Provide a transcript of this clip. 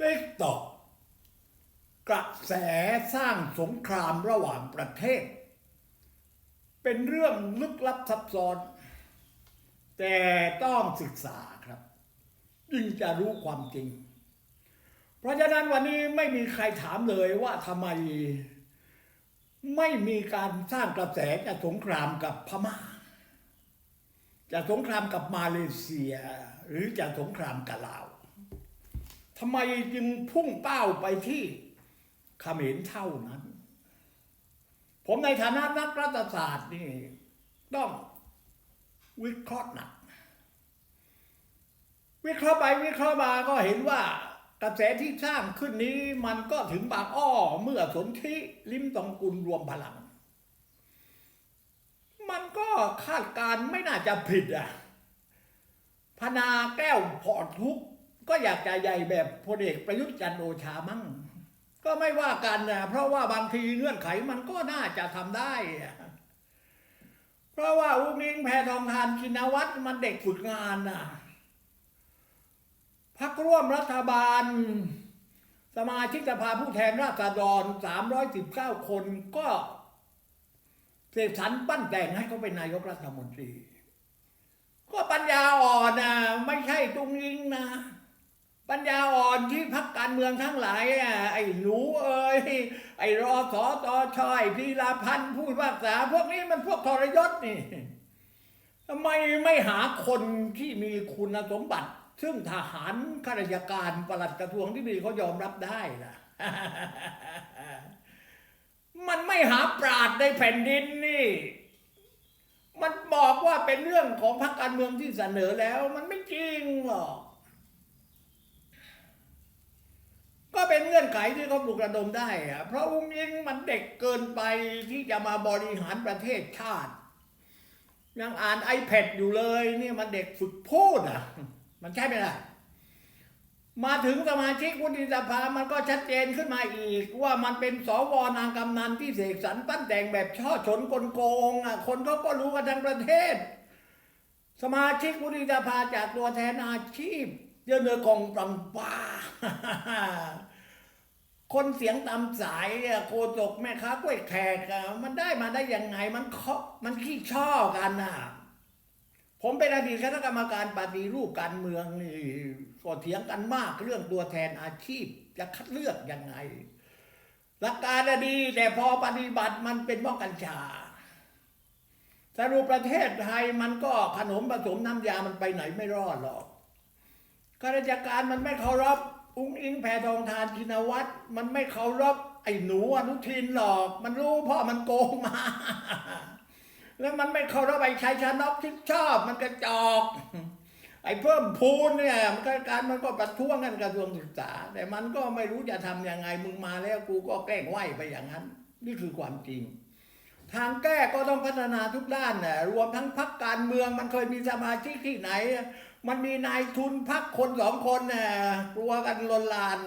ติ๊กตอกกระแสสร้างสงครามระหว่างประเทศ เป็นเรื่องลึกลับซับซ้อน แต่ต้องศึกษาครับจึงจะรู้ความจริง เพราะฉะนั้นวันนี้ไม่มีใครถามเลยว่าทำไม ไม่มีการสร้างกระแสจะสงครามกับพม่าจะสงครามกับมาเลเซีย หรือจะสงครามกับลาว ทำไมจึงพุ่งเป้าไปที่เขมรเท่านั้น ผมในฐานะนักรัฐศาสตร์นี่ ต้องวิเคราะห์หนัก วิเคราะห์ไปวิเคราะห์มาก็เห็นว่ากระแสที่สร้างขึ้นนี้มันก็ถึงบางอ้อเมื่อสนธิลิมตองกุลรวมพลัง มันก็คาดการณ์ไม่น่าจะผิดอะพนาแก้วพอทุก ก็อยากจะใหญ่แบบพลเอกประยุทธ์จันทร์โอชามั่ง ก็ไม่ว่ากันนะเพราะว่าบางทีเงื่อนไขมันก็น่าจะทำได้ เพราะว่าอุ้งอิงแพทองทานชินวัตรมันเด็กฝึกงานนะพักร่วมรัฐบาล สมาชิกสภาผู้แทนราษฎร 319 คนก็เสกสรรปั้นแต่งให้เขาเป็นนายกรัฐมนตรี ก็ปัญญาอ่อนนะไม่ใช่ตุงยิงนะ ปัญญาอ่อนที่พักการเมืองทั้งหลายอะไอ้หนูเอ้ยไอ้รอสอตอชอยพีลาพันธ์ผู้รักษา พวกนี้มันพวกทรยศนี่ทำไมไม่หาคนที่มีคุณสมบัติ ซึ่งทหารข้าราชการปลัดกระทรวงที่มีเขายอมรับได้ล่ะ มันไม่หาปราดในแผ่นดินนี่มันบอกว่าเป็นเรื่องของพรรคการเมืองที่เสนอแล้ว มันไม่จริงหรอก ก็ เงื่อนไขที่เขาปลุกระดมได้อะเพราะอุ้งยิงมันเด็กเกินไปที่จะมาบริหารประเทศชาติ ยังอ่าน iPad อยู่เลยนี่มันเด็กฝึกพูดอะ มันใช่ไหมล่ะมาถึงสมาชิกวุฒิสภามันก็ชัดเจนขึ้นมาอีก ว่ามันเป็นสวนางกำนันที่เสกสรรปั้นแต่งแบบช่อฉนกลโกงอะคนเขาก็รู้กันทั้งประเทศ สมาชิกวุฒิสภาจากตัวแทนอาชีพเยอะเนอกองปรำปา คนเสียงตามสายโคตกแม่ค้ากล้วยแขกมันได้มาได้ยังไงมันเคาะมันขี้ช่อกันน่ะ ผมเป็นอดีตคณะกรรมการปฏิรูปการเมืองนี่ก็เถียงกันมากเรื่องตัวแทนอาชีพจะคัดเลือกยังไง หลักการดีแต่พอปฏิบัติมันเป็นบ้องกัญชาสรุปประเทศไทยมันก็ขนมผสมน้ำยามันไปไหนไม่รอดหรอกข้าราชการมันไม่เคารพ อุ้งอิงแพทองทานชินวัตรมันไม่เคารพไอ้หนูอนุทินหรอก มันรู้พราะมันโกงมา แล้วมันไม่เคารพไอ้ชัยชนกที่ชอบ มันกระจอก ไอ้เพิ่มพูนเนี่ยมันก็การมันก็ประท้วงกันกระทรวงศึกษา แต่มันก็ไม่รู้จะทำยังไงมึงมาแล้วกูก็แกล้งไหวไปอย่างนั้น นี่คือความจริงทางแก้ก็ต้องพัฒนาทุกด้านน่ะรวมทั้งพักการเมืองมันเคยมีสมาชิกที่ไหนมันมีนายทุนพักคนสองคนน่ะกลัวกันลนลาน